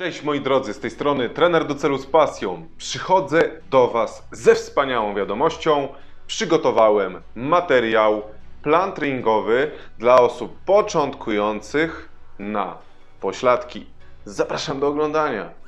Cześć moi drodzy, z tej strony trener do celu z pasją. Przychodzę do Was ze wspaniałą wiadomością. Przygotowałem materiał, plan treningowy dla osób początkujących na pośladki. Zapraszam do oglądania.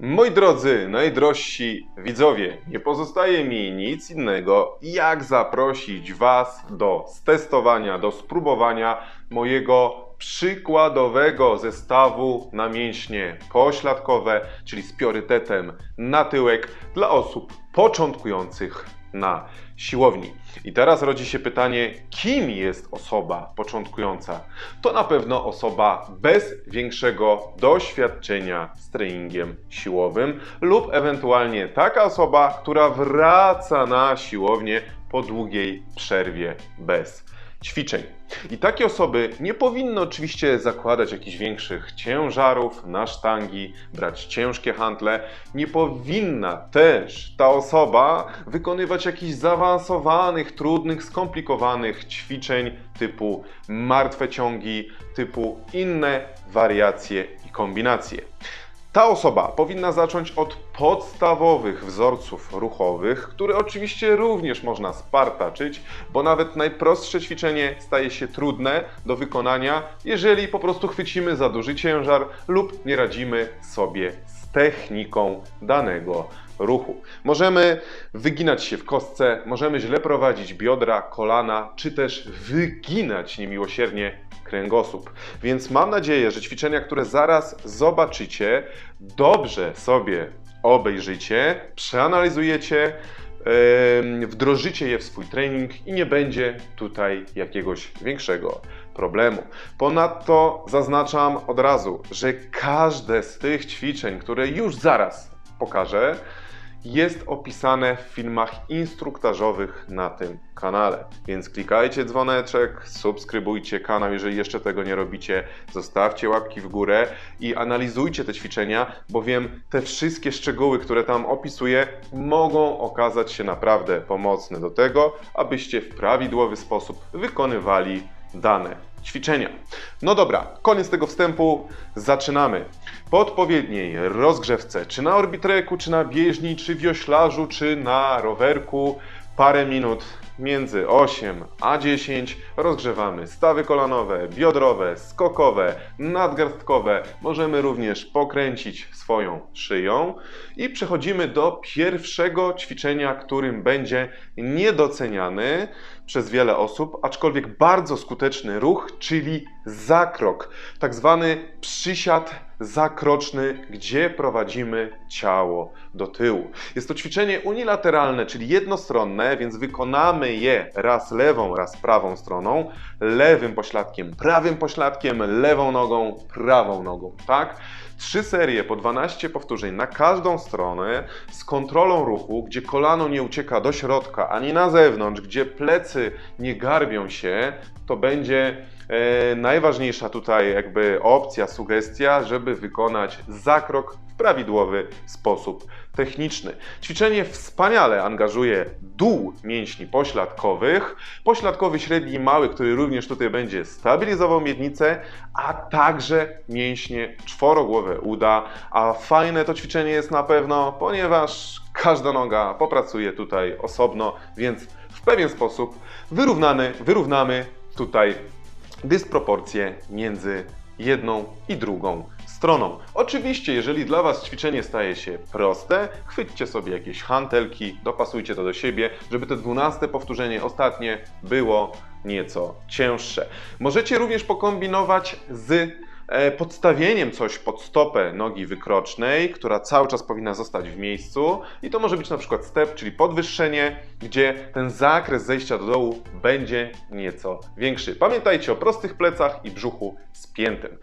Moi drodzy, najdrożsi widzowie, nie pozostaje mi nic innego, jak zaprosić Was do testowania, do spróbowania mojego przykładowego zestawu na mięśnie pośladkowe, czyli z priorytetem na tyłek dla osób początkujących na siłowni. I teraz rodzi się pytanie, kim jest osoba początkująca? To na pewno osoba bez większego doświadczenia z treningiem siłowym lub ewentualnie taka osoba, która wraca na siłownię po długiej przerwie bez ćwiczeń. I takie osoby nie powinny oczywiście zakładać jakichś większych ciężarów na sztangi, brać ciężkie hantle. Nie powinna też ta osoba wykonywać jakichś zaawansowanych, trudnych, skomplikowanych ćwiczeń typu martwe ciągi, typu inne wariacje i kombinacje. Ta osoba powinna zacząć od podstawowych wzorców ruchowych, które oczywiście również można spartaczyć, bo nawet najprostsze ćwiczenie staje się trudne do wykonania, jeżeli po prostu chwycimy za duży ciężar lub nie radzimy sobie z techniką danego ruchu. Możemy wyginać się w kostce, możemy źle prowadzić biodra, kolana, czy też wyginać niemiłosiernie kręgosłup. Więc mam nadzieję, że ćwiczenia, które zaraz zobaczycie, dobrze sobie obejrzycie, przeanalizujecie, wdrożycie je w swój trening i nie będzie tutaj jakiegoś większego problemu. Ponadto zaznaczam od razu, że każde z tych ćwiczeń, które już zaraz pokażę, jest opisane w filmach instruktażowych na tym kanale. Więc klikajcie dzwoneczek, subskrybujcie kanał, jeżeli jeszcze tego nie robicie, zostawcie łapki w górę i analizujcie te ćwiczenia, bowiem te wszystkie szczegóły, które tam opisuję, mogą okazać się naprawdę pomocne do tego, abyście w prawidłowy sposób wykonywali dane ćwiczenia. No dobra, koniec tego wstępu, zaczynamy. Po odpowiedniej rozgrzewce, czy na orbitreku, czy na bieżni, czy wioślarzu, czy na rowerku, parę minut między 8 a 10 rozgrzewamy stawy kolanowe, biodrowe, skokowe, nadgarstkowe. Możemy również pokręcić swoją szyją i przechodzimy do pierwszego ćwiczenia, którym będzie niedoceniany przez wiele osób, aczkolwiek bardzo skuteczny ruch, czyli zakrok, tak zwany przysiad zakroczny, gdzie prowadzimy ciało do tyłu. Jest to ćwiczenie unilateralne, czyli jednostronne, więc wykonamy je raz lewą, raz prawą stroną, lewym pośladkiem, prawym pośladkiem, lewą nogą, prawą nogą, tak? Trzy serie po 12 powtórzeń na każdą stronę z kontrolą ruchu, gdzie kolano nie ucieka do środka ani na zewnątrz, gdzie plecy nie garbią się, to będzie e, najważniejsza tutaj jakby opcja, sugestia, żeby wykonać zakrok w prawidłowy sposób techniczny. Ćwiczenie wspaniale angażuje dół mięśni pośladkowych, pośladkowy średni i mały, który również tutaj będzie stabilizował miednicę, a także mięśnie czworogłowe uda. A fajne to ćwiczenie jest na pewno, ponieważ każda noga popracuje tutaj osobno, więc w pewien sposób wyrównamy, wyrównamy tutaj dysproporcje między jedną i drugą stroną. Oczywiście, jeżeli dla Was ćwiczenie staje się proste, chwyćcie sobie jakieś hantelki, dopasujcie to do siebie, żeby te dwunaste powtórzenie ostatnie było nieco cięższe. Możecie również pokombinować z podstawieniem coś pod stopę nogi wykrocznej, która cały czas powinna zostać w miejscu i to może być na przykład step, czyli podwyższenie, gdzie ten zakres zejścia do dołu będzie nieco większy. Pamiętajcie o prostych plecach i brzuchu spiętym.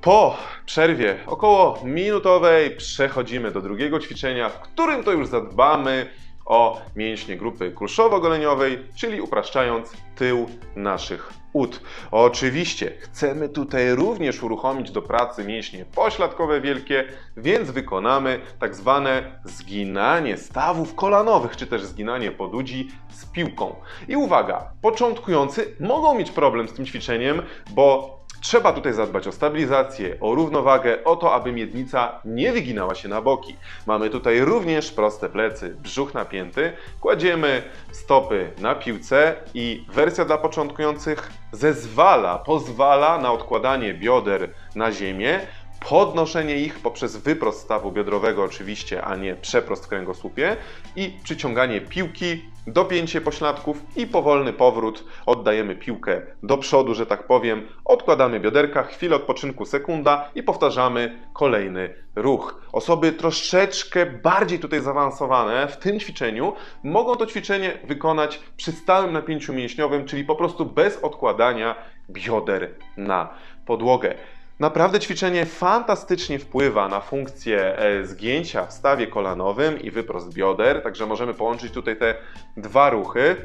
Po przerwie około minutowej przechodzimy do drugiego ćwiczenia, w którym to już zadbamy o mięśnie grupy kulszowo-goleniowej, czyli upraszczając tył naszych ud. Oczywiście chcemy tutaj również uruchomić do pracy mięśnie pośladkowe wielkie, więc wykonamy tak zwane zginanie stawów kolanowych, czy też zginanie podudzi z piłką. I uwaga, początkujący mogą mieć problem z tym ćwiczeniem, bo Trzeba tutaj zadbać o stabilizację, o równowagę, o to, aby miednica nie wyginała się na boki. Mamy tutaj również proste plecy, brzuch napięty. Kładziemy stopy na piłce i wersja dla początkujących zezwala, pozwala na odkładanie bioder na ziemię, podnoszenie ich poprzez wyprost stawu biodrowego oczywiście, a nie przeprost w kręgosłupie i przyciąganie piłki, dopięcie pośladków i powolny powrót. Oddajemy piłkę do przodu, że tak powiem, odkładamy bioderka, chwilę odpoczynku sekunda i powtarzamy kolejny ruch. Osoby troszeczkę bardziej tutaj zaawansowane w tym ćwiczeniu mogą to ćwiczenie wykonać przy stałym napięciu mięśniowym, czyli po prostu bez odkładania bioder na podłogę. Naprawdę ćwiczenie fantastycznie wpływa na funkcję e, zgięcia w stawie kolanowym i wyprost bioder, także możemy połączyć tutaj te dwa ruchy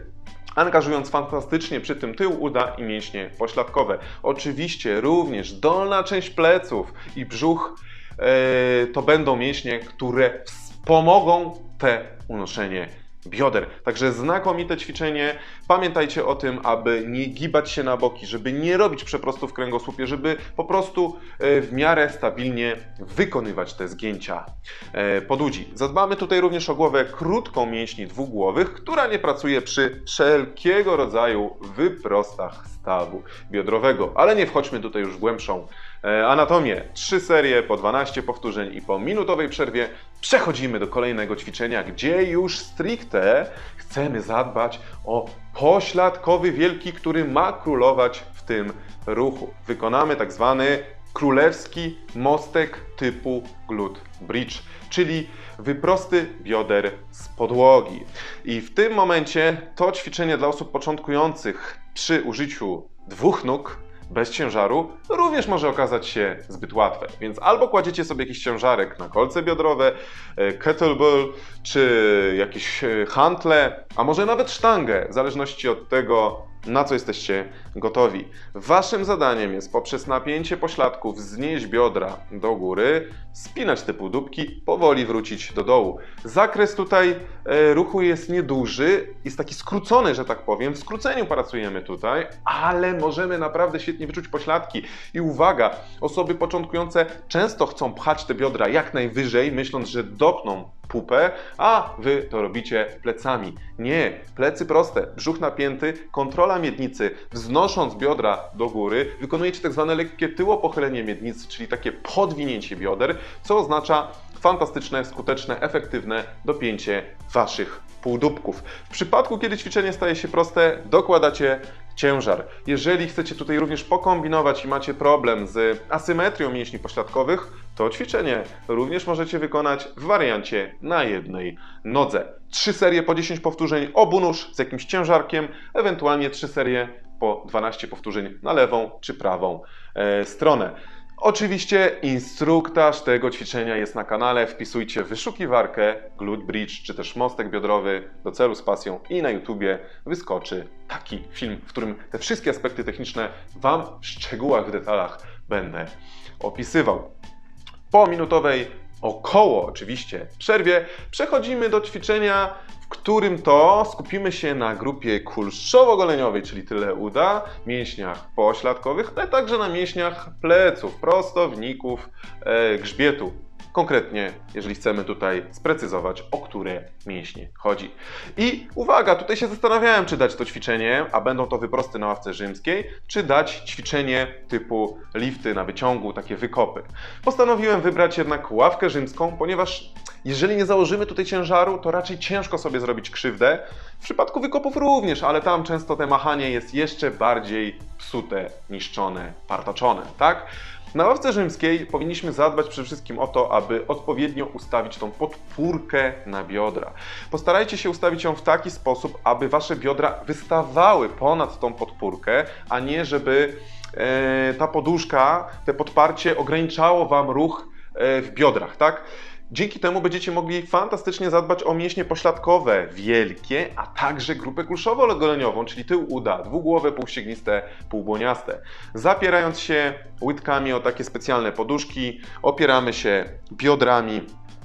angażując fantastycznie przy tym tył uda i mięśnie pośladkowe. Oczywiście również dolna część pleców i brzuch e, to będą mięśnie, które wspomogą te unoszenie bioder. Także znakomite ćwiczenie. Pamiętajcie o tym, aby nie gibać się na boki, żeby nie robić przeprostu w kręgosłupie, żeby po prostu e, w miarę stabilnie wykonywać te zgięcia e, podudzi. Zadbamy tutaj również o głowę krótką mięśni dwugłowych, która nie pracuje przy wszelkiego rodzaju wyprostach stawu biodrowego. Ale nie wchodźmy tutaj już w głębszą anatomię. Trzy serie po 12 powtórzeń i po minutowej przerwie przechodzimy do kolejnego ćwiczenia, gdzie już stricte chcemy zadbać o pośladkowy wielki, który ma królować w tym ruchu. Wykonamy tak zwany królewski mostek typu glut bridge, czyli wyprosty bioder z podłogi. I w tym momencie to ćwiczenie dla osób początkujących przy użyciu dwóch nóg bez ciężaru również może okazać się zbyt łatwe. Więc albo kładziecie sobie jakiś ciężarek na kolce biodrowe, e, kettlebell czy jakieś e, hantle, a może nawet sztangę, w zależności od tego, na co jesteście gotowi. Waszym zadaniem jest poprzez napięcie pośladków znieść biodra do góry, spinać te półdubki, powoli wrócić do dołu. Zakres tutaj e, ruchu jest nieduży, jest taki skrócony, że tak powiem. W skróceniu pracujemy tutaj, ale możemy naprawdę świetnie wyczuć pośladki. I uwaga, osoby początkujące często chcą pchać te biodra jak najwyżej, myśląc, że dopną pupę, a wy to robicie plecami. Nie, plecy proste, brzuch napięty, kontrola miednicy, wznosząc biodra do góry, wykonujecie tak zwane lekkie tyłopochylenie miednicy, czyli takie podwinięcie bioder, co oznacza fantastyczne, skuteczne, efektywne dopięcie waszych półdubków. W przypadku, kiedy ćwiczenie staje się proste, dokładacie ciężar. Jeżeli chcecie tutaj również pokombinować i macie problem z asymetrią mięśni pośladkowych, to ćwiczenie również możecie wykonać w wariancie na jednej nodze. Trzy serie po 10 powtórzeń obu nóż z jakimś ciężarkiem, ewentualnie trzy serie po 12 powtórzeń na lewą czy prawą e, stronę. Oczywiście instruktaż tego ćwiczenia jest na kanale. Wpisujcie wyszukiwarkę glute bridge czy też mostek biodrowy do celu z pasją i na YouTubie wyskoczy taki film, w którym te wszystkie aspekty techniczne Wam w szczegółach, w detalach będę opisywał. Po minutowej około oczywiście przerwie przechodzimy do ćwiczenia którym to skupimy się na grupie kulszowo-goleniowej, czyli tyle uda, mięśniach pośladkowych, ale także na mięśniach pleców, prostowników, e, grzbietu. Konkretnie, jeżeli chcemy tutaj sprecyzować, o które mięśnie chodzi. I uwaga, tutaj się zastanawiałem, czy dać to ćwiczenie, a będą to wyprosty na ławce rzymskiej, czy dać ćwiczenie typu lifty na wyciągu, takie wykopy. Postanowiłem wybrać jednak ławkę rzymską, ponieważ jeżeli nie założymy tutaj ciężaru, to raczej ciężko sobie zrobić krzywdę. W przypadku wykopów również, ale tam często te machanie jest jeszcze bardziej psute, niszczone, partaczone, tak? Na ławce rzymskiej powinniśmy zadbać przede wszystkim o to, aby odpowiednio ustawić tą podpórkę na biodra. Postarajcie się ustawić ją w taki sposób, aby wasze biodra wystawały ponad tą podpórkę, a nie żeby e, ta poduszka, te podparcie ograniczało wam ruch e, w biodrach, tak? Dzięki temu będziecie mogli fantastycznie zadbać o mięśnie pośladkowe, wielkie, a także grupę kulszowo-goleniową, czyli tył uda, dwugłowe, półściegniste, półbłoniaste. Zapierając się łydkami o takie specjalne poduszki, opieramy się biodrami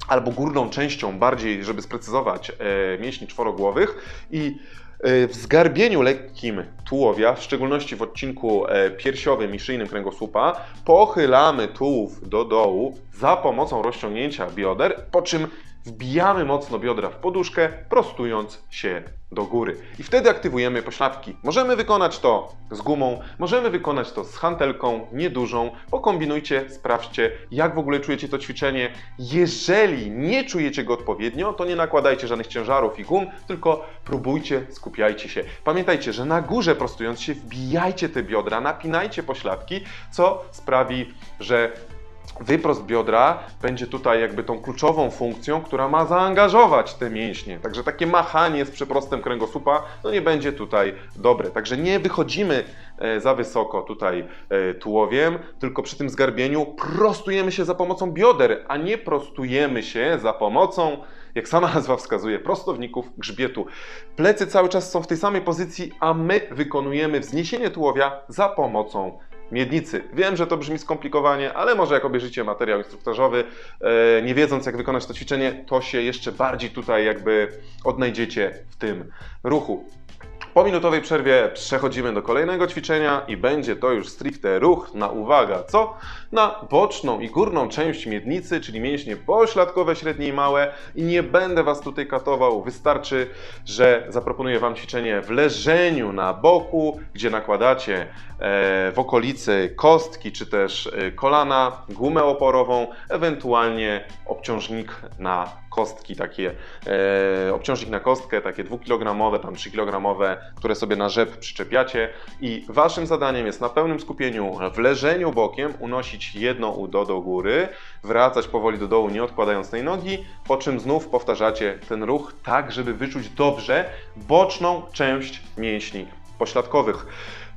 albo górną częścią, bardziej, żeby sprecyzować, e, mięśni czworogłowych i w zgarbieniu lekkim tułowia, w szczególności w odcinku e, piersiowym i szyjnym kręgosłupa, pochylamy tułów do dołu za pomocą rozciągnięcia bioder, po czym wbijamy mocno biodra w poduszkę, prostując się do góry. I wtedy aktywujemy pośladki. Możemy wykonać to z gumą, możemy wykonać to z hantelką, niedużą. Pokombinujcie, sprawdźcie, jak w ogóle czujecie to ćwiczenie. Jeżeli nie czujecie go odpowiednio, to nie nakładajcie żadnych ciężarów i gum, tylko próbujcie, skupiajcie się. Pamiętajcie, że na górze prostując się, wbijajcie te biodra, napinajcie pośladki, co sprawi, że Wyprost biodra będzie tutaj jakby tą kluczową funkcją, która ma zaangażować te mięśnie. Także takie machanie z przeprostem kręgosłupa no nie będzie tutaj dobre. Także nie wychodzimy e, za wysoko tutaj e, tułowiem, tylko przy tym zgarbieniu prostujemy się za pomocą bioder, a nie prostujemy się za pomocą jak sama nazwa wskazuje, prostowników grzbietu. Plecy cały czas są w tej samej pozycji, a my wykonujemy wzniesienie tułowia za pomocą miednicy. Wiem, że to brzmi skomplikowanie, ale może jak obejrzycie materiał instruktażowy, e, nie wiedząc jak wykonać to ćwiczenie, to się jeszcze bardziej tutaj jakby odnajdziecie w tym ruchu. Po minutowej przerwie przechodzimy do kolejnego ćwiczenia i będzie to już stricte ruch na uwaga, co? Na boczną i górną część miednicy, czyli mięśnie pośladkowe, średnie i małe i nie będę Was tutaj katował, wystarczy, że zaproponuję Wam ćwiczenie w leżeniu na boku, gdzie nakładacie e, w okolicy kostki czy też e, kolana gumę oporową, ewentualnie obciążnik na kostki, takie e, obciążnik na kostkę, takie 2-kilogramowe, tam 3-kilogramowe, które sobie na rzep przyczepiacie i Waszym zadaniem jest na pełnym skupieniu w leżeniu bokiem unosić jedno udo do góry, wracać powoli do dołu, nie odkładając tej nogi, po czym znów powtarzacie ten ruch tak, żeby wyczuć dobrze boczną część mięśni pośladkowych.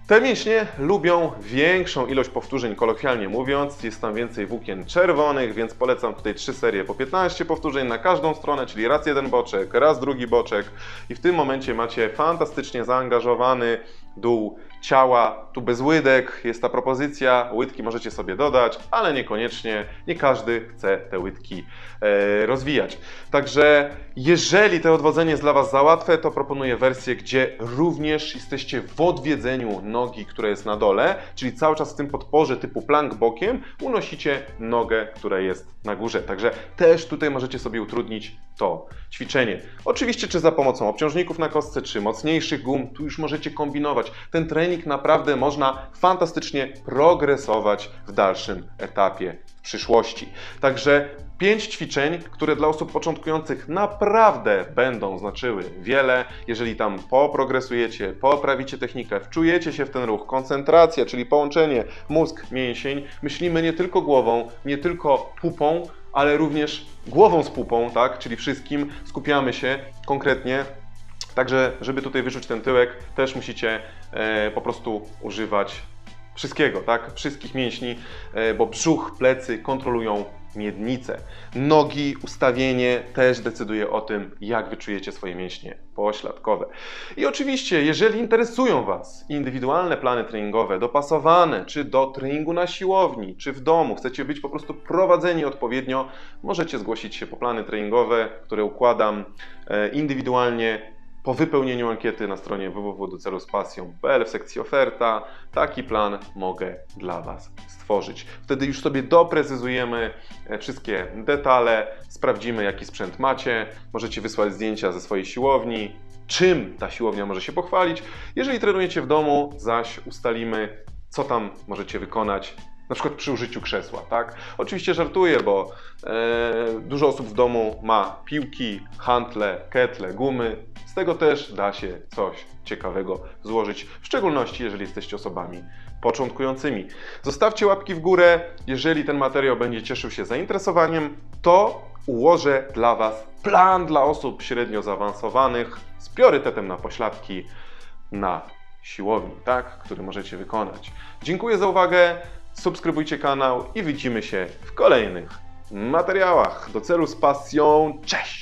Te mięśnie lubią większą ilość powtórzeń, kolokwialnie mówiąc. Jest tam więcej włókien czerwonych, więc polecam tutaj trzy serie po 15 powtórzeń na każdą stronę, czyli raz jeden boczek, raz drugi boczek. I w tym momencie macie fantastycznie zaangażowany dół ciała. Tu bez łydek jest ta propozycja. Łydki możecie sobie dodać, ale niekoniecznie. Nie każdy chce te łydki e, rozwijać. Także jeżeli to odwodzenie jest dla Was za łatwe, to proponuję wersję, gdzie również jesteście w odwiedzeniu nogi, która jest na dole, czyli cały czas w tym podporze typu plank bokiem unosicie nogę, która jest na górze. Także też tutaj możecie sobie utrudnić to ćwiczenie. Oczywiście czy za pomocą obciążników na kostce, czy mocniejszych gum, tu już możecie kombinować. Ten trening naprawdę można fantastycznie progresować w dalszym etapie w przyszłości. Także pięć ćwiczeń, które dla osób początkujących naprawdę będą znaczyły wiele. Jeżeli tam poprogresujecie, poprawicie technikę, wczujecie się w ten ruch, koncentracja, czyli połączenie mózg-mięsień, myślimy nie tylko głową, nie tylko pupą, ale również głową z pupą, tak? czyli wszystkim skupiamy się konkretnie. Także, żeby tutaj wyczuć ten tyłek, też musicie e, po prostu używać wszystkiego, tak? Wszystkich mięśni, e, bo brzuch, plecy kontrolują miednicę. Nogi, ustawienie też decyduje o tym, jak wyczujecie swoje mięśnie pośladkowe. I oczywiście, jeżeli interesują Was indywidualne plany treningowe, dopasowane czy do treningu na siłowni, czy w domu, chcecie być po prostu prowadzeni odpowiednio, możecie zgłosić się po plany treningowe, które układam e, indywidualnie po wypełnieniu ankiety na stronie www.doceluspasją.pl w sekcji oferta taki plan mogę dla Was stworzyć. Wtedy już sobie doprecyzujemy e, wszystkie detale, sprawdzimy jaki sprzęt macie, możecie wysłać zdjęcia ze swojej siłowni, czym ta siłownia może się pochwalić. Jeżeli trenujecie w domu, zaś ustalimy co tam możecie wykonać, na przykład przy użyciu krzesła, tak? Oczywiście żartuję, bo e, dużo osób w domu ma piłki, hantle, ketle, gumy. Z tego też da się coś ciekawego złożyć, w szczególności jeżeli jesteście osobami początkującymi. Zostawcie łapki w górę, jeżeli ten materiał będzie cieszył się zainteresowaniem, to ułożę dla Was plan dla osób średnio zaawansowanych z priorytetem na pośladki na siłowni, tak, który możecie wykonać. Dziękuję za uwagę subskrybujcie kanał i widzimy się w kolejnych materiałach. Do celu z pasją. Cześć!